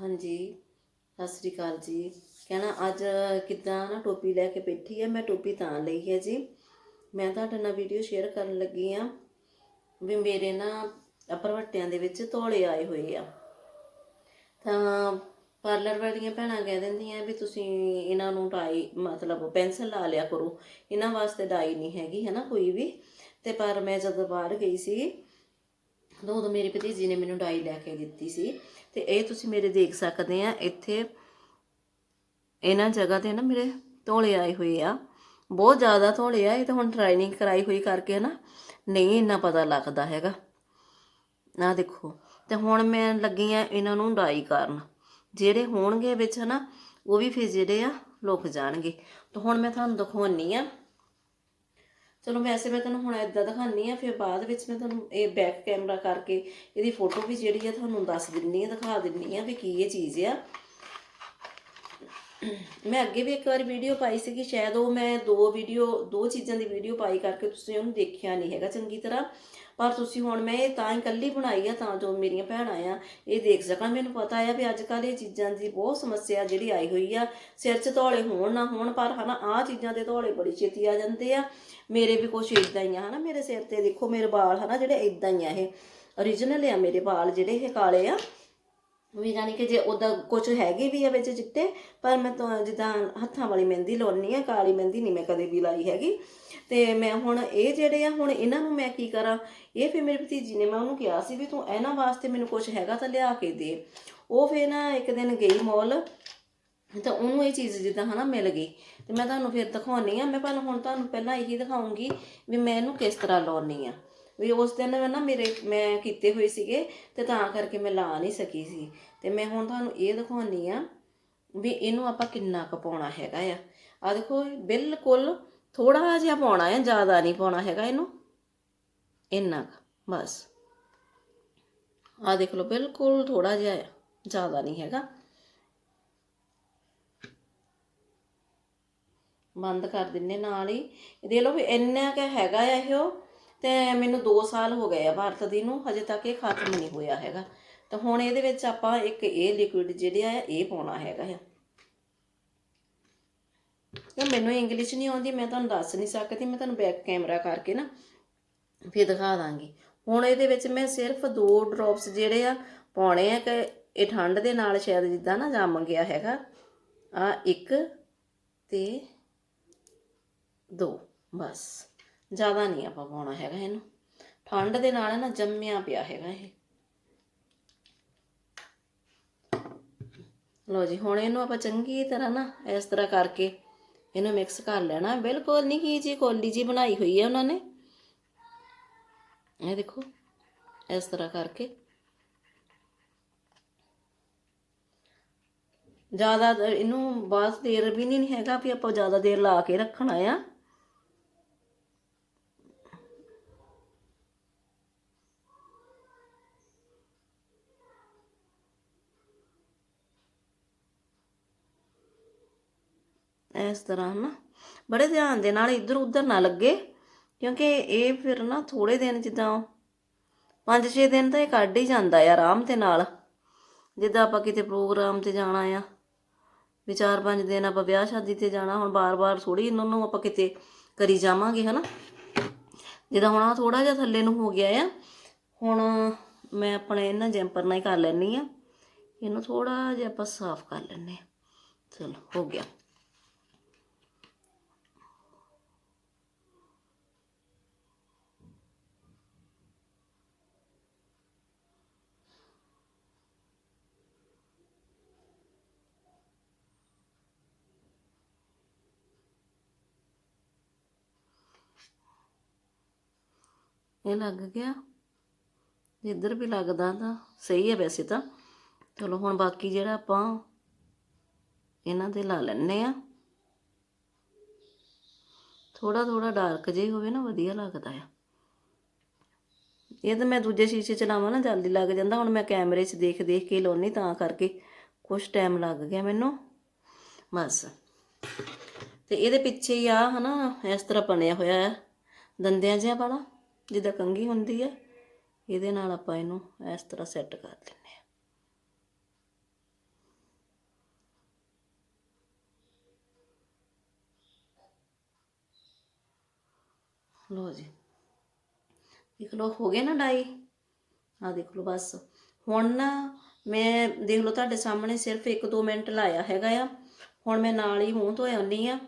ਹਾਂਜੀ, ਸਤਿ ਸ੍ਰੀ ਅਕਾਲ ਜੀ। ਕਹਿਣਾ ਅੱਜ ਕਿੱਦਾਂ ਨਾ ਟੋਪੀ ਲੈ ਕੇ ਬੈਠੀ ਆ, ਮੈਂ ਟੋਪੀ ਤਾਂ ਲਈ ਹੈ ਜੀ। ਮੈਂ ਤੁਹਾਡੇ ਨਾਲ ਵੀਡੀਓ ਸ਼ੇਅਰ ਕਰਨ ਲੱਗੀ ਆ ਵੀ ਮੇਰੇ ਨਾ ਭਰਵੱਟਿਆਂ ਦੇ ਵਿੱਚ ਤੋਲੇ ਆਏ ਹੋਏ ਆ। ਤਾਂ ਪਾਰਲਰ ਵਾਲੀਆਂ ਭੈਣਾਂ ਕਹਿ ਦਿੰਦੀਆਂ ਵੀ ਤੁਸੀਂ ਇਹਨਾਂ ਨੂੰ ਡਾਈ ਮਤਲਬ ਪੈਨਸਲ ਲਾ ਲਿਆ ਕਰੋ। ਇਹਨਾਂ ਵਾਸਤੇ ਡਾਈ ਨਹੀਂ ਹੈਗੀ ਹੈ ਨਾ ਕੋਈ ਵੀ। ਤੇ ਪਰ ਮੈਂ ਜਦੋਂ ਬਾਹਰ ਗਈ ਸੀ ਉਦੋਂ ਉਦੋਂ ਮੇਰੀ ਭਤੀਜੀ ਨੇ ਮੈਨੂੰ ਡਾਈ ਲੈ ਕੇ ਦਿੱਤੀ ਸੀ। ਤੇ ਇਹ ਤੁਸੀਂ ਮੇਰੇ ਦੇਖ ਸਕਦੇ ਆ, ਇੱਥੇ ਇਹਨਾਂ ਜਗ੍ਹਾ ਤੇ ਨਾ ਮੇਰੇ ਧੋਲੇ ਆਏ ਹੋਏ ਆ। ਬਹੁਤ ਜ਼ਿਆਦਾ ਧੋਲੇ ਆ, ਇਹ ਤਾਂ ਹੁਣ ਟ੍ਰੇਨਿੰਗ ਕਰਾਈ ਹੋਈ ਕਰਕੇ ਨਾ ਨਹੀਂ ਇੰਨਾ ਪਤਾ ਲੱਗਦਾ ਹੈਗਾ। ਆ ਦੇਖੋ, ਤੇ ਹੁਣ ਮੈਂ ਲੱਗੀ ਆ ਇਹਨਾਂ ਨੂੰ ਡਾਈ ਕਰਨ। ਜਿਹੜੇ ਹੋਣਗੇ ਵਿੱਚ ਨਾ ਉਹ ਵੀ ਫਿਰ ਜਿਹੜੇ ਆ, ਲੁਕ ਜਾਣਗੇ। ਤਾਂ ਹੁਣ ਮੈਂ ਤੁਹਾਨੂੰ ਦਿਖਾਉਣੀ ਆ ਚਲੋ ਵੈਸੇ ਮੈਂ ਤੁਹਾਨੂੰ ਹੁਣ ਇਦਾਂ ਦਿਖਾਉਣੀ ਆ ਫਿਰ ਬਾਅਦ ਵਿੱਚ ਮੈਂ ਤੁਹਾਨੂੰ ਇਹ ਬੈਕ ਕੈਮਰਾ ਕਰਕੇ ਇਹਦੀ ਫੋਟੋ ਵੀ ਜਿਹੜੀ ਆ ਤੁਹਾਨੂੰ ਦੱਸ ਦਿੰਨੀ ਆ ਦਿਖਾ ਦਿੰਨੀ ਆ ਵੀ ਕੀ ਇਹ ਚੀਜ਼ ਆ। ਮੈਂ ਅੱਗੇ ਵੀ ਇੱਕ ਵਾਰ ਵੀਡੀਓ ਪਾਈ ਸੀਗੀ, ਸ਼ਾਇਦ ਉਹ ਮੈਂ ਦੋ ਵੀਡੀਓ ਦੋ ਚੀਜ਼ਾਂ ਦੀ ਵੀਡੀਓ ਪਾਈ ਕਰਕੇ ਤੁਸੀਂ ਉਹਨੂੰ ਦੇਖਿਆ ਨਹੀਂ ਹੈਗਾ ਚੰਗੀ ਤਰ੍ਹਾਂ। ਪਰ ਤੁਸੀਂ ਹੁਣ ਮੈਂ ਇਹ ਤਾਂ ਹੀ ਇਕੱਲੀ ਬਣਾਈ ਆ, ਤਾਂ ਜੋ ਮੇਰੀਆਂ ਭੈਣਾਂ ਆ, ਇਹ ਦੇਖ ਸਕਣ। ਮੈਨੂੰ ਪਤਾ ਆ ਵੀ ਅੱਜ ਕੱਲ੍ਹ ਇਹ ਚੀਜ਼ਾਂ ਦੀ ਬਹੁਤ ਸਮੱਸਿਆ ਜਿਹੜੀ ਆਈ ਹੋਈ ਆ, ਸਿਰ 'ਚ ਧੌਲੇ ਹੋਣ ਨਾ ਹੋਣ, ਪਰ ਹਨਾ ਆਹ ਚੀਜ਼ਾਂ ਦੇ ਧੌਲੇ ਬੜੀ ਛੇਤੀ ਆ ਜਾਂਦੇ ਆ। ਮੇਰੇ ਵੀ ਕੁਛ ਇਦਾਂ ਹੀ ਆ ਹਨਾ, ਮੇਰੇ ਸਿਰ ਤੇ ਦੇਖੋ ਮੇਰੇ ਵਾਲ ਹਨਾ ਜਿਹੜੇ ਇਦਾਂ ਹੀ ਆ ਇਹ। Origignal ਆ ਮੇਰੇ ਵਾਲ ਜਿਹੜੇ ਇਹ ਕਾਲੇ ਆ। ਵੀ ਜਾਣੀ ਕਿ ਜੇ ਉਹਦਾ ਕੁਝ ਹੈਗੇ ਵੀ ਆ ਵਿੱਚ ਚਿੱਟੇ, ਪਰ ਮੈਂ ਤਾਂ ਜਿੱਦਾਂ ਹੱਥਾਂ ਵਾਲੀ ਮਹਿੰਦੀ ਲਾਉਣੀ ਆ, ਕਾਲੀ ਮਹਿੰਦੀ ਨਹੀਂ ਮੈਂ ਕਦੇ ਵੀ ਲਾਈ ਹੈਗੀ। ਤੇ ਮੈਂ ਹੁਣ ਇਹ ਜਿਹੜੇ ਆ, ਹੁਣ ਇਹਨਾਂ ਨੂੰ ਮੈਂ ਕੀ ਕਰਾਂ? ਇਹ ਫਿਰ ਮੇਰੇ ਭਤੀਜੀ ਨੇ ਮੈਂ ਉਹਨੂੰ ਕਿਹਾ ਸੀ ਵੀ ਤੂੰ ਇਹਨਾਂ ਵਾਸਤੇ ਮੈਨੂੰ ਕੁਝ ਹੈਗਾ ਤਾਂ ਲਿਆ ਕੇ ਦੇ। ਉਹ ਫਿਰ ਨਾ ਇੱਕ ਦਿਨ ਗਈ ਮਾਲ, ਤਾਂ ਉਹਨੂੰ ਇਹ ਚੀਜ਼ ਜਿੱਦਾਂ ਹਨਾ ਮਿਲ ਗਈ। ਤੇ ਮੈਂ ਤੁਹਾਨੂੰ ਫਿਰ ਦਿਖਾਉਣੀ ਆ, ਮੈਂ ਪਹਿਲਾਂ ਹੁਣ ਤੁਹਾਨੂੰ ਪਹਿਲਾਂ ਇਹੀ ਦਿਖਾਉਂਗੀ ਵੀ ਮੈਂ ਇਹਨੂੰ ਕਿਸ ਤਰ੍ਹਾਂ ਲਾਉਣੀ ਆ। ਵੀ ਉਸ ਦਿਨ ਨਾ ਮੇਰੇ, ਮੈਂ ਕੀਤੇ ਹੋਏ ਸੀਗੇ ਤੇ ਤਾਂ ਕਰਕੇ ਮੈਂ ਲਾ ਨਹੀਂ ਸਕੀ ਸੀ। ਤੇ ਮੈਂ ਹੁਣ ਤੁਹਾਨੂੰ ਇਹ ਦਿਖਾਉਣੀ ਆ ਵੀ ਇਹਨੂੰ ਆਪਾਂ ਕਿੰਨਾ ਕੁ ਪਾਉਣਾ ਹੈਗਾ ਆ। ਆ ਦੇਖੋ, ਬਿਲਕੁਲ ਥੋੜਾ ਜਿਹਾ ਪਾਉਣਾ ਹੈ ਜ਼ਿਆਦਾ ਨਹੀਂ ਪਾਉਣਾ ਹੈਗਾ ਇਹਨੂੰ। ਇੰਨਾ ਕੁ, ਬਸ। ਆ ਦੇਖ ਲਓ, ਬਿਲਕੁਲ ਥੋੜਾ ਜਿਹਾ ਆ, ਜ਼ਿਆਦਾ ਨਹੀਂ ਹੈਗਾ। ਬੰਦ ਕਰ ਦਿੰਨੇ ਨਾਲ ਹੀ। ਦੇਖ ਲਓ ਵੀ ਇੰਨਾ ਕੁ ਹੈਗਾ ਆ ਇਹੋ। ਤੇ ਮੈਨੂੰ 2 ਸਾਲ ਹੋ ਗਏ ਆ ਭਾਰਤ ਦੀ ਨੂੰ, ਹਜੇ ਤੱਕ ਇਹ ਖਤਮ ਨਹੀਂ ਹੋਇਆ ਹੈਗਾ। ਤਾਂ ਹੁਣ ਇਹਦੇ ਵਿੱਚ ਆਪਾਂ ਇੱਕ ਇਹ ਲਿਕੁਇਡ ਜਿਹੜਾ ਆ, ਇਹ ਪਾਉਣਾ ਹੈਗਾ ਆ। ਤੇ ਮੈਨੂੰ ਇੰਗਲਿਸ਼ ਨਹੀਂ ਆਉਂਦੀ, ਮੈਂ ਤੁਹਾਨੂੰ ਦੱਸ ਨਹੀਂ ਸਕਦੀ, ਮੈਂ ਤੁਹਾਨੂੰ ਬੈਕ ਕੈਮਰਾ ਕਰਕੇ ਨਾ ਫਿਰ ਦਿਖਾ ਦਾਂਗੀ। ਹੁਣ ਇਹਦੇ ਵਿੱਚ ਮੈਂ ਸਿਰਫ ਦੋ ਡ੍ਰੌਪਸ ਜਿਹੜੇ ਆ ਪਾਉਣੇ ਆ ਕਿ ਇਹ ਠੰਡ ਦੇ ਨਾਲ ਸ਼ਾਇਦ ਜਿੱਦਾਂ ਨਾ ਜੰਮ ਗਿਆ ਹੈਗਾ। ਆ ਇੱਕ ਤੇ ਦੋ, ਬਸ। ਜ਼ਿਆਦਾ ਨਹੀਂ ਆਪਾਂ ਪਾਉਣਾ ਹੈਗਾ ਇਹਨੂੰ। ਠੰਡ ਦੇ ਨਾਲ ਨਾ ਜੰਮਿਆ ਪਿਆ ਹੈਗਾ ਇਹ। ਲੋ ਜੀ, ਹੁਣ ਇਹਨੂੰ ਆਪਾਂ ਚੰਗੀ ਤਰ੍ਹਾਂ ਨਾ ਇਸ ਤਰ੍ਹਾਂ ਕਰਕੇ ਇਹਨੂੰ ਮਿਕਸ ਕਰ ਲੈਣਾ। ਬਿਲਕੁਲ ਨਹੀਂ ਕੀ ਜੀ, ਕੋਲੀ ਜੀ ਬਣਾਈ ਹੋਈ ਹੈ ਉਹਨਾਂ ਨੇ। ਇਹ ਦੇਖੋ, ਇਸ ਤਰ੍ਹਾਂ ਕਰਕੇ। ਜ਼ਿਆਦਾ ਇਹਨੂੰ ਬਾਅਦ ਦੇਰ ਵੀ ਨਹੀਂ ਹੈਗਾ ਵੀ ਆਪਾਂ ਜ਼ਿਆਦਾ ਦੇਰ ਲਾ ਕੇ ਰੱਖਣਾ ਆ। ਇਸ ਤਰ੍ਹਾਂ ਨਾ ਬੜੇ ਧਿਆਨ ਦੇ ਨਾਲ ਇੱਧਰ ਉੱਧਰ ਨਾ ਲੱਗੇ, ਕਿਉਂਕਿ ਇਹ ਫਿਰ ਨਾ ਥੋੜੇ ਦਿਨ ਜਿੱਦਾਂ 5-6 ਦਿਨ ਤਾਂ ਇਹ ਕੱਢ ਹੀ ਜਾਂਦਾ ਆ ਆਰਾਮ ਦੇ ਨਾਲ। ਜਿੱਦਾਂ ਆਪਾਂ ਕਿਤੇ ਪ੍ਰੋਗਰਾਮ ਤੇ ਜਾਣਾ ਆ, ਵੀ ਚਾਰ ਪੰਜ ਦਿਨ ਆਪਾਂ ਵਿਆਹ ਸ਼ਾਦੀ ਤੇ ਜਾਣਾ, ਹੁਣ ਬਾਰ-ਬਾਰ ਥੋੜੀ ਇਹਨਾਂ ਨੂੰ ਆਪਾਂ ਕਿਤੇ ਕਰੀ ਜਾਵਾਂਗੇ ਹਨਾ। ਜਿੱਦਾਂ ਹੁਣ ਆ ਥੋੜਾ ਜਿਹਾ ਥੱਲੇ ਨੂੰ ਹੋ ਗਿਆ ਆ, ਹੁਣ ਮੈਂ ਆਪਣੇ ਇਹਨਾਂ ਜੈਂਪਰ ਨਾਲ ਹੀ ਕਰ ਲੈਣੀ ਆ। ਇਹਨੂੰ ਥੋੜਾ ਜਿਹਾ ਆਪਾਂ ਸਾਫ਼ ਕਰ ਲੈਣੇ ਆ। ਚਲੋ, ਹੋ ਗਿਆ। ਇਹ ਲੱਗ ਗਿਆ। ਇੱਧਰ ਵੀ ਲੱਗਦਾ ਤਾਂ ਸਹੀ ਹੈ ਵੈਸੇ ਤਾਂ। ਚਲੋ ਹੁਣ ਬਾਕੀ ਜਿਹੜਾ ਆਪਾਂ ਇਹਨਾਂ ਤੇ ਲਾ ਲੈਣੇ ਆ ਥੋੜਾ ਥੋੜਾ ਡਾਰਕ ਜਿਹਾ ਹੋਵੇ ਨਾ, ਵਧੀਆ ਲੱਗਦਾ ਆ। ਇਹ ਤਾਂ ਮੈਂ ਦੂਜੇ ਸ਼ੀਸ਼ੇ ਚ ਲਾਵਾਂ ਨਾ, ਜਲਦੀ ਲੱਗ ਜਾਂਦਾ। ਹੁਣ ਮੈਂ ਕੈਮਰੇ 'ਚ ਦੇਖ ਦੇਖ ਕੇ ਲਾਉਣੀ ਤਾਂ ਕਰਕੇ ਕੁਝ ਟਾਈਮ ਲੱਗ ਗਿਆ ਮੈਨੂੰ। ਬਸ। ਤੇ ਇਹਦੇ ਪਿੱਛੇ ਹੀ ਆ, ਹਨਾ, ਇਸ ਤਰ੍ਹਾਂ ਬਣਿਆ ਹੋਇਆ ਹੈ ਦੰਦਿਆਂ ਜਿਹਾ ਵਾਲਾ। ਜਿੱਦਾਂ ਕੰਗੀ ਹੁੰਦੀ ਹੈ ਇਹਦੇ ਨਾਲ ਆਪਾਂ ਇਹਨੂੰ ਇਸ ਤਰ੍ਹਾਂ ਸੈੱਟ ਕਰ ਦਿੰਨੇ ਆ ਲੋ ਜੀ। ਦੇਖ ਲਓ, ਹੋ ਗਏ ਨਾ ਡਾਈ? ਆ ਦੇਖ ਲਓ ਬਸ। ਹੁਣ ਨਾ ਮੈਂ ਦੇਖ ਲਓ, ਤੁਹਾਡੇ ਸਾਹਮਣੇ ਸਿਰਫ 1-2 ਮਿੰਟ ਲਾਇਆ ਹੈਗਾ ਆ। ਹੁਣ ਮੈਂ ਨਾਲ ਹੀ ਮੂੰਹ ਧੋਇਆ ਹੁੰਨੀ ਆ।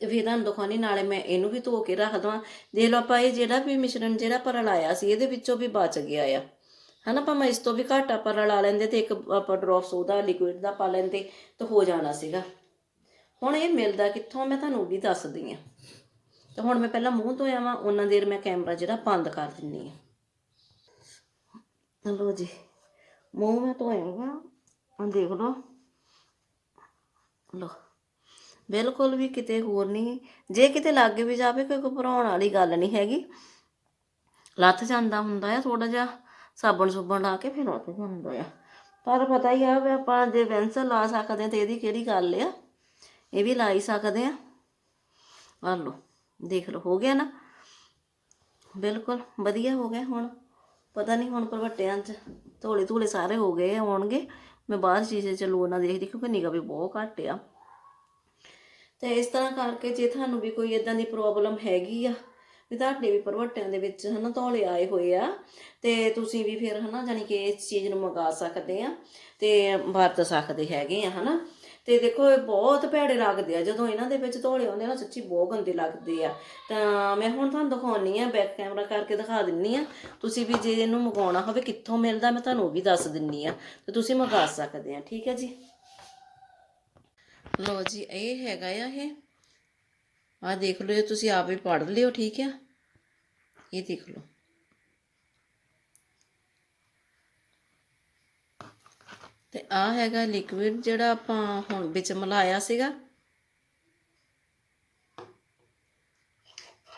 ਤੇ ਫਿਰ ਤੁਹਾਨੂੰ ਦਿਖਾਉਣੀ ਨਾਲੇ ਮੈਂ ਇਹਨੂੰ ਵੀ ਧੋ ਕੇ ਰੱਖ ਦਵਾਂ। ਦੇਖ ਲਓ ਆਪਾਂ ਇਹ ਜਿਹੜਾ ਵੀ ਮਿਸ਼ਰਣ, ਜਿਹੜਾ ਆਪਾਂ ਰਲਾਇਆ ਸੀ, ਇਹਦੇ ਵਿੱਚੋਂ ਵੀ ਬਚ ਗਿਆ ਆ। ਹਨਾ, ਆਪਾਂ ਇਸ ਤੋਂ ਵੀ ਘੱਟ ਆਪਾਂ ਰਲਾ ਲੈਂਦੇ ਤੇ ਇੱਕ ਆਪਾਂ ਡ੍ਰੌਪਸ ਉਹਦਾ ਲਿਕੁਇਡ ਦਾ ਪਾ ਲੈਂਦੇ ਤਾਂ ਹੋ ਜਾਣਾ ਸੀਗਾ। ਹੁਣ ਇਹ ਮਿਲਦਾ ਕਿੱਥੋਂ, ਮੈਂ ਤੁਹਾਨੂੰ ਵੀ ਦੱਸਦੀ ਆ। ਤੇ ਹੁਣ ਮੈਂ ਪਹਿਲਾਂ ਮੂੰਹ ਧੋਇਆ ਵਾਂ ਉਹਨਾਂ ਦੇਰ ਮੈਂ ਕੈਮਰਾ ਜਿਹੜਾ ਬੰਦ ਕਰ ਦਿੰਨੀ ਆ। ਲੋ ਜੀ, ਮੂੰਹ ਮੈਂ ਧੋਇਆ ਵਾ ਦੇਖ ਲਓ। ਲੋ ਬਿਲਕੁਲ ਵੀ ਕਿਤੇ ਹੋਰ ਨਹੀਂ। ਜੇ ਕਿਤੇ ਲੱਗ ਵੀ ਜਾਵੇ ਕੋਈ ਘਬਰਾਉਣ ਵਾਲੀ ਗੱਲ ਨਹੀਂ ਹੈਗੀ। ਲੱਥ ਜਾਂਦਾ ਹੁੰਦਾ ਆ ਥੋੜਾ ਜਿਹਾ ਸਾਬਣ ਸੁਬਣ ਲਾ ਕੇ ਫਿਰ ਉੱਥੇ ਜਾਂਦਾ ਆ। ਪਰ ਪਤਾ ਹੀ ਆ ਵੀ ਆਪਾਂ ਜੇ ਪੈਨਸਲ ਲਾ ਸਕਦੇ ਆ ਤੇ ਇਹਦੀ ਕਿਹੜੀ ਗੱਲ ਆ? ਇਹ ਵੀ ਲਾ ਹੀ ਸਕਦੇ ਆ ਆ ਲਓ ਦੇਖ ਲਓ ਹੋ ਗਿਆ ਨਾ? ਬਿਲਕੁਲ ਵਧੀਆ ਹੋ ਗਿਆ ਹੁਣ। ਪਤਾ ਨਹੀਂ ਹੁਣ ਭਰਵੱਟਿਆਂ 'ਚ ਧੋਲੇ ਧੂਲੇ ਸਾਰੇ ਹੋ ਗਏ ਆ, ਆਉਣਗੇ। ਮੈਂ ਬਾਹਰ ਸ਼ੀਸ਼ੇ 'ਚ ਲੋ ਦੇਖਦੀ ਕਿਉਂਕਿ ਨਿਗਾ ਵੀ ਬਹੁਤ ਘੱਟ ਆ। ਤੇ ਇਸ ਤਰ੍ਹਾਂ ਕਰਕੇ ਜੇ ਤੁਹਾਨੂੰ ਵੀ ਕੋਈ ਇਦਾਂ ਦੀ ਪ੍ਰੋਬਲਮ ਹੈਗੀ ਆ, ਵੀ ਤੁਹਾਡੇ ਵੀ ਭਰਵੱਟਿਆਂ ਦੇ ਵਿੱਚ ਹਨਾ ਧੌਲੇ ਆਏ ਹੋਏ ਆ, ਤੇ ਤੁਸੀਂ ਵੀ ਫਿਰ ਹਨਾ ਜਾਨੀ ਕਿ ਇਸ ਚੀਜ਼ ਨੂੰ ਮੰਗਾ ਸਕਦੇ ਆ ਤੇ ਵਰਤ ਸਕਦੇ ਹੈਗੇ ਆ ਹਨਾ। ਤੇ ਦੇਖੋ ਇਹ ਬਹੁਤ ਭੈੜੇ ਲੱਗਦੇ ਆ, ਜਦੋਂ ਇਹਨਾਂ ਦੇ ਵਿੱਚ ਧੌਲੇ ਆਉਂਦੇ ਆ ਨਾ ਸੱਚੀ ਬਹੁਤ ਗੰਦੇ ਲੱਗਦੇ ਆ। ਤਾਂ ਮੈਂ ਹੁਣ ਤੁਹਾਨੂੰ ਦਿਖਾਉਣੀ ਆ ਬੈਕ ਕੈਮਰਾ ਕਰਕੇ ਦਿਖਾ ਦਿੰਨੀ ਆ। ਤੁਸੀਂ ਵੀ ਜੇ ਇਹਨੂੰ ਮੰਗਾਉਣਾ ਹੋਵੇ, ਕਿੱਥੋਂ ਮਿਲਦਾ ਮੈਂ ਤੁਹਾਨੂੰ ਉਹ ਵੀ ਦੱਸ ਦਿੰਨੀ ਆ, ਤੇ ਤੁਸੀਂ ਮੰਗਾ ਸਕਦੇ ਆ, ਠੀਕ ਹੈ ਜੀ? ਲਓ ਜੀ, ਇਹ ਹੈਗਾ ਆ ਇਹ। ਆ ਦੇਖ ਲਓ ਇਹ ਤੁਸੀਂ ਆਪ ਹੀ ਪੜ੍ਹ ਲਿਓ, ਠੀਕ ਆ? ਇਹ ਦੇਖ ਲਓ। ਤੇ ਆ ਹੈਗਾ ਲਿਕੁਇਡ ਜਿਹੜਾ ਆਪਾਂ ਹੁਣ ਵਿੱਚ ਮਿਲਾਇਆ ਸੀਗਾ।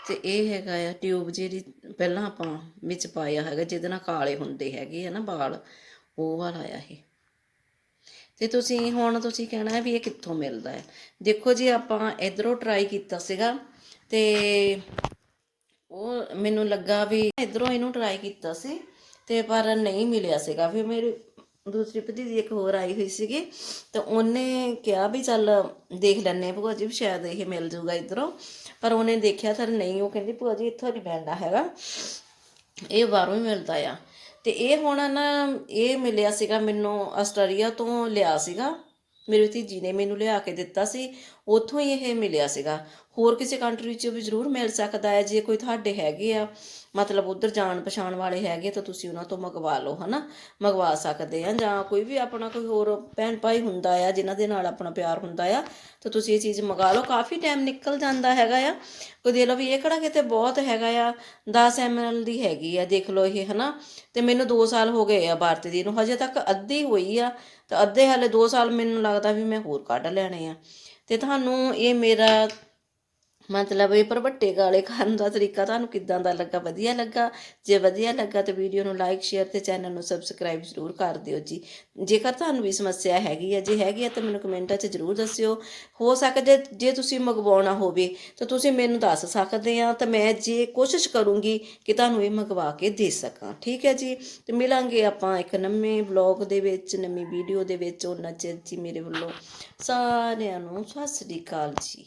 ਤੇ ਇਹ ਹੈਗਾ ਆ ਟਿਊਬ ਜਿਹੜੀ ਪਹਿਲਾਂ ਆਪਾਂ ਵਿੱਚ ਪਾਇਆ ਹੈਗਾ, ਜਿਹਦੇ ਨਾਲ ਕਾਲੇ ਹੁੰਦੇ ਹੈਗੇ ਆ ਨਾ ਵਾਲ, ਉਹ ਵਾਲਾ ਆ ਇਹ। ਤੇ ਤੁਸੀਂ ਹੁਣ ਤੁਸੀਂ ਕਹਿਣਾ ਹੈ ਵੀ ਇਹ ਕਿੱਥੋਂ ਮਿਲਦਾ ਹੈ। ਦੇਖੋ ਜੀ, ਆਪਾਂ ਇਧਰੋਂ ਟਰਾਈ ਕੀਤਾ ਸੀਗਾ ਤੇ ਉਹ ਮੈਨੂੰ ਲੱਗਾ ਵੀ ਇਧਰੋਂ ਇਹਨੂੰ ਟਰਾਈ ਕੀਤਾ ਸੀ ਤੇ ਪਰ ਨਹੀਂ ਮਿਲਿਆ ਸੀਗਾ। ਫਿਰ ਮੇਰੀ ਦੂਸਰੀ ਭਤੀਜੀ ਇੱਕ ਹੋਰ ਆਈ ਹੋਈ ਸੀਗੀ ਤਾਂ ਉਹਨੇ ਕਿਹਾ ਵੀ ਚੱਲ ਦੇਖ ਲੈਣੇ ਭੂਆ ਜੀ, ਵੀ ਸ਼ਾਇਦ ਇਹ ਮਿਲ ਜੂਗਾ ਇਧਰੋਂ। ਪਰ ਉਹਨੇ ਦੇਖਿਆ ਤਾਂ ਨਹੀਂ, ਉਹ ਕਹਿੰਦੀ ਭੂਆ ਜੀ, ਇੱਥੋਂ ਨਹੀਂ ਮਿਲਦਾ ਹੈਗਾ। ਇਹ ਬਾਹਰੋਂ ਹੀ ਮਿਲਦਾ ਆ। ਤੇ ਇਹ ਹੁਣ ਨਾ ਇਹ ਮਿਲਿਆ ਸੀਗਾ ਮੈਨੂੰ ਆਸਟ੍ਰੇਲੀਆ ਤੋਂ ਲਿਆ ਸੀਗਾ। ਮੇਰੀ ਭਤੀਜੀ ਨੇ ਮੈਨੂੰ ਲਿਆ ਕੇ ਦਿੱਤਾ ਸੀ। ਉੱਥੋਂ ਹੀ ਇਹ ਮਿਲਿਆ ਸੀਗਾ। ਹੋਰ ਕਿਸੇ ਕੰਟਰੀ 'ਚ ਵੀ ਜ਼ਰੂਰ ਮਿਲ ਸਕਦਾ ਹੈ। ਜੇ ਕੋਈ ਤੁਹਾਡੇ ਹੈਗੇ ਆ, ਮਤਲਬ ਉਧਰ ਜਾਣ ਪਛਾਣ ਵਾਲੇ ਹੈਗੇ ਤਾਂ ਤੁਸੀਂ ਉਹਨਾਂ ਤੋਂ ਮੰਗਵਾ ਲਓ, ਹਨਾ? ਮੰਗਵਾ ਸਕਦੇ ਆ ਜਾਂ ਕੋਈ ਵੀ ਆਪਣਾ ਕੋਈ ਹੋਰ ਭੈਣ ਭਾਈ ਹੁੰਦਾ ਆ, ਜਿਨ੍ਹਾਂ ਦੇ ਨਾਲ ਆਪਣਾ ਪਿਆਰ ਹੁੰਦਾ ਆ, ਤਾਂ ਤੁਸੀਂ ਇਹ ਚੀਜ਼ ਮੰਗਾ ਲਓ। ਕਾਫੀ ਟਾਈਮ ਨਿਕਲ ਜਾਂਦਾ ਹੈਗਾ ਆ। ਕੋਈ ਦੇ ਲਓ ਵੀ ਇਹ ਕਿਹੜਾ ਕਿਤੇ ਬਹੁਤ ਹੈਗਾ ਆ 10 ml ਦੀ ਹੈਗੀ ਆ, ਦੇਖ ਲਓ ਇਹ, ਹਨਾ? ਤੇ ਮੈਨੂੰ 2 ਸਾਲ ਹੋ ਗਏ ਆ ਵਰਤਦੀ ਨੂੰ। ਹਜੇ ਤੱਕ ਅੱਧੀ ਹੋਈ ਆ, ਤਾਂ ਅੱਧੇ ਹਾਲੇ 2 ਸਾਲ ਮੈਨੂੰ ਲੱਗਦਾ ਵੀ ਮੈਂ ਹੋਰ ਕੱਢ ਲੈਣੇ ਆ। ਅਤੇ ਤੁਹਾਨੂੰ ਇਹ ਮੇਰਾ ਮਤਲਬ ਇਹ ਭਰਵੱਟੇ ਗਾਲੇ ਖਾਣ ਦਾ ਤਰੀਕਾ ਤੁਹਾਨੂੰ ਕਿੱਦਾਂ ਦਾ ਲੱਗਾ? ਵਧੀਆ ਲੱਗਾ? ਜੇ ਵਧੀਆ ਲੱਗਾ ਤਾਂ ਵੀਡੀਓ ਨੂੰ ਲਾਈਕ ਸ਼ੇਅਰ ਤੇ ਚੈਨਲ ਨੂੰ ਸਬਸਕ੍ਰਾਈਬ ਜ਼ਰੂਰ ਕਰ ਦਿਓ ਜੀ। ਜੇਕਰ ਤੁਹਾਨੂੰ ਵੀ ਸਮੱਸਿਆ ਹੈਗੀ ਹੈ ਜੇ ਹੈਗੀ ਹੈ ਤਾਂ ਮੈਨੂੰ ਕਮੈਂਟਾਂ 'ਚ ਜ਼ਰੂਰ ਦੱਸਿਓ। ਹੋ ਸਕਦਾ ਜੇ ਤੁਸੀਂ ਮੰਗਵਾਉਣਾ ਹੋਵੇ ਤਾਂ ਤੁਸੀਂ ਮੈਨੂੰ ਦੱਸ ਸਕਦੇ ਆ ਤਾਂ ਮੈਂ ਜੇ ਕੋਸ਼ਿਸ਼ ਕਰੂੰਗੀ ਕਿ ਤੁਹਾਨੂੰ ਇਹ ਮੰਗਵਾ ਕੇ ਦੇ ਸਕਾਂ। ਠੀਕ ਹੈ ਜੀ? ਤੇ ਮਿਲਾਂਗੇ ਆਪਾਂ ਇੱਕ ਨਵੇਂ ਵਲੌਗ ਦੇ ਵਿੱਚ, ਨਵੀਂ ਵੀਡੀਓ ਦੇ ਵਿੱਚ। ਉਹਨਾਂ ਚਿਰ ਜੀ ਮੇਰੇ ਵੱਲੋਂ ਸਾਰਿਆਂ ਨੂੰ ਸਤਿ ਸ੍ਰੀ ਅਕਾਲ ਜੀ।